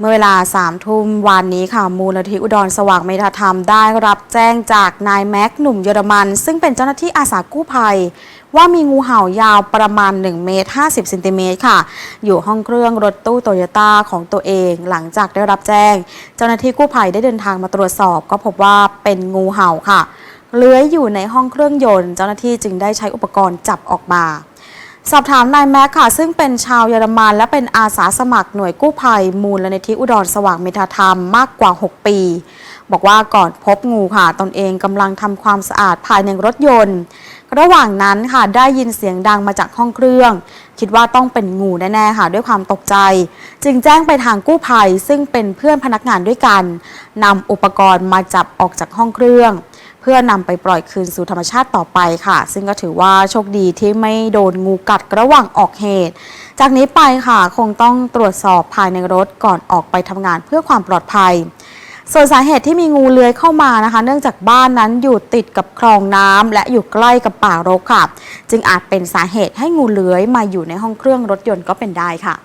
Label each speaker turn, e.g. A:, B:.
A: เมื่อเวลาสามทุ่มวันนี้ค่ะ มูลนิธิอุดรสว่างเมตธรรมได้รับแจ้งจากนายแม็กหนุ่มเยอรมัน ซึ่งเป็นเจ้าหน้าที่อาสากู้ภัย ว่ามีงูเห่ายาวประมาณ 1 เมตร 50เซนติเมตรค่ะ อยู่ห้องเครื่องรถตู้โตโยต้าของตัวเอง หลังจากได้รับแจ้ง เจ้าหน้าที่กู้ภัยได้เดินทางมาตรวจสอบ ก็พบว่าเป็นงูเห่าค่ะ เลื้อยอยู่ในห้องเครื่องยนต์ เจ้าหน้าที่จึงได้ใช้อุปกรณ์จับออกมา สอบถามนายแม็กค่ะ ซึ่งเป็นชาวเยอรมัน และเป็นอาสาสมัครหน่วยกู้ภัย มูลนิธิอุดรสว่างเมตธรรมมากกว่า 6 ปี บอกว่าก่อนพบงูค่ะ ตนเองกำลังทำความสะอาดภายในรถยนต์ ระหว่างนั้นค่ะได้ยินเสียงดังมาจากห้องเครื่อง คิดว่าต้องเป็นงูแน่ ๆ ค่ะ ด้วยความตกใจ จึงแจ้งไปทางกู้ภัย ซึ่งเป็นเพื่อนพนักงานด้วยกันนำอุปกรณ์มาจับออกจากห้องเครื่อง พื่อนำไปปล่อยคืนสู่ธรรมชาติต่อไปค่ะ ซึ่งก็ถือว่าโชคดีที่ไม่โดนงูกัดระหว่างออกเหตุ จากนี้ไปค่ะคงต้องตรวจสอบภายในรถก่อนออกไปทำงานเพื่อความปลอดภัยส่วนสาเหตุที่มีงูเลื้อยเข้ามานะคะ เนื่องจากบ้านนั้นอยู่ติดกับคลองน้ำและอยู่ใกล้กับป่ารกค่ะ จึงอาจเป็นสาเหตุให้งูเลื้อยมาอยู่ในห้องเครื่องรถยนต์ก็เป็นได้ค่ะ